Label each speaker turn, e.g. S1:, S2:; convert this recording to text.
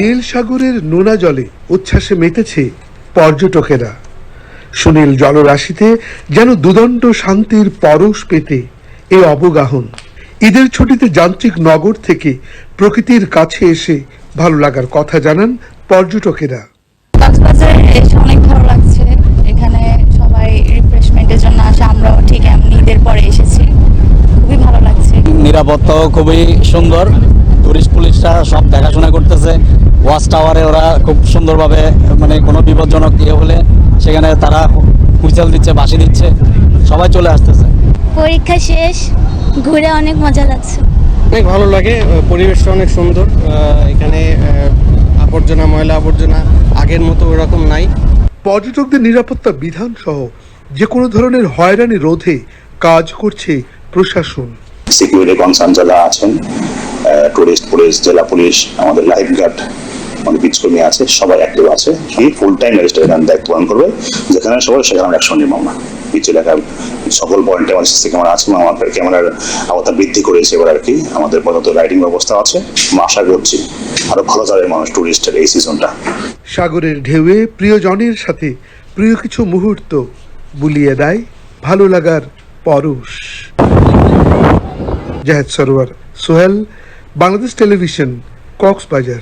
S1: নীল সাগরের নোনা জলে উচ্ছ্বাসে মেতেছে পর্যটকেরা। সুনীল জলরাশিতে যেন দুদণ্ড শান্তির পরশ পেতে এ অবগাহন। ঈদের ছুটিতে যান্ত্রিক নগর থেকে প্রকৃতির কাছে এসে ভালো লাগার কথা জানান পর্যটকেরা।
S2: কক্সবাজারে এসে অনেক ভালো লাগছে। এখানে সবাই রিফ্রেশমেন্টের জন্য আসে। আমরাও ঠিক এমনি ঈদের পরে এসেছি। খুবই ভালো লাগছে।
S3: নিরাপত্তাও খুবই সুন্দর। টুরিস্ট পুলিশরা সব দেখাশোনা করতেছে ওয়াচ টাওয়ারে ওরা খুব সুন্দরভাবে মানে কোনো বিপজ্জনক ইয়ে হলে সেখানে তারা হুইসেল দিচ্ছে বাঁশি দিচ্ছে সবাই চলে আসতেছে।
S4: পরীক্ষা শেষ ঘুরে অনেক মজা লাগছে।
S5: অনেক ভালো লাগে পরিবেশটা অনেক সুন্দর এখানে আবর্জনা ময়লা আবর্জনা আগের মতো ওরকম নাই।
S1: পর্যটকদের নিরাপত্তা বিধান সহ যে কোনো ধরনের হয়রানি রোধে কাজ করছে প্রশাসন।
S6: সিকিউরিটি কনসার্ন যারা আছেন টুরিস্ট পুলিশ জেলা পুলিশ, আমাদের লাইফ গার্ড আমাদের বিচ কর্মী আছে, সবাই অ্যাক্টিভ আছে। সেই ফুল টাইম রেজিস্ট্রেশন দায়িত্ব পালন করবে। যেখানে সবাই, সেখানে আমরা অ্যাকশন নিব আমরা। বিচ এলাকার সকল পয়েন্টে আমাদের সিসি ক্যামেরা আছে আমাদের ক্যামেরার আওতা বৃদ্ধি করেছে এবার আর কি আমাদের পর্যন্ত রাইডিং ব্যবস্থা আছে। আমরা আশা করছি আরও ভালো যাবে মানুষ টুরিস্টের এই সিজনটা
S1: সাগরের ঢেউয়ে প্রিয়জনের সাথে প্রিয় কিছু মুহূর্ত বুলিয়ে দেয় ভালো লাগার পরশ। জাহেদ সরোয়ার সোহেল বাংলাদেশ টেলিভিশন কক্সবাজার।